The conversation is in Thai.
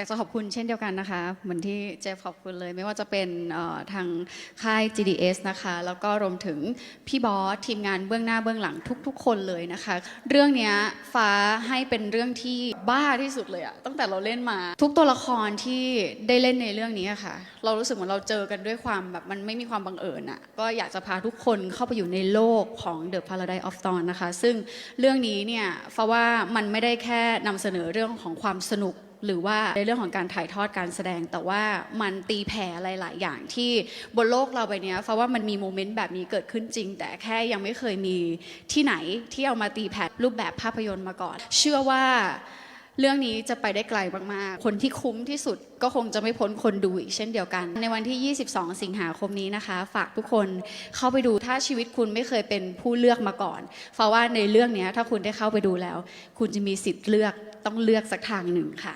อยากจะขอบคุณเช่นเดียวกันนะคะ เหมือนที่เจฟขอบคุณเลย ไม่ว่าจะเป็นทางค่าย GDS นะคะ แล้วก็รวมถึงพี่บอสทีมงานเบื้องหน้าเบื้องหลังทุก ๆ คนเลยนะคะ เรื่องนี้ฟ้าให้เป็นเรื่องที่บ้าที่สุดเลยอะตั้งแต่เราเล่นมา ทุกตัวละครที่ได้เล่นในเรื่องนี้ค่ะ เรารู้สึกเหมือนเราเจอกันด้วยความแบบมันไม่มีความบังเอิญอะก็อยากจะพาทุกคนเข้าไปอยู่ในโลกของ The Paradise of Dawn นะคะ ซึ่งเรื่องนี้เนี่ยฟ้าว่ามันไม่ได้แค่นำเสนอเรื่องของความสนุก หรือว่าในเรื่องของการถ่ายทอดการแสดง แต่ว่ามันตีแผ่หลาย ๆ อย่างที่บนโลกเราใบเนี้ยฟ้าะว่ามันมีโมเมนต์แบบนี้เกิดขึ้นจริง แต่แค่ยังไม่เคยมีที่ไหนที่เอามาตีแผ่รูปแบบภาพยนตร์มาก่อน เชื่อว่าเรื่องนี้จะไปได้ไกลมาก ๆ คนที่คุ้มที่สุดก็คงจะไม่พ้นคนดูอีกเช่นเดียวกัน ในวันที่ 22 สิงหาคมนี้นะคะ ฝากทุกคนเข้าไปดูถ้าชีวิตคุณไม่เคยเป็นผู้เลือกมาก่อนฟ้าะว่าในเรื่องนี้ถ้าคุณได้เข้าไปดูแล้ว คุณจะมีสิทธิ์เลือกต้องเลือกสักทางหนึ่งค่ะ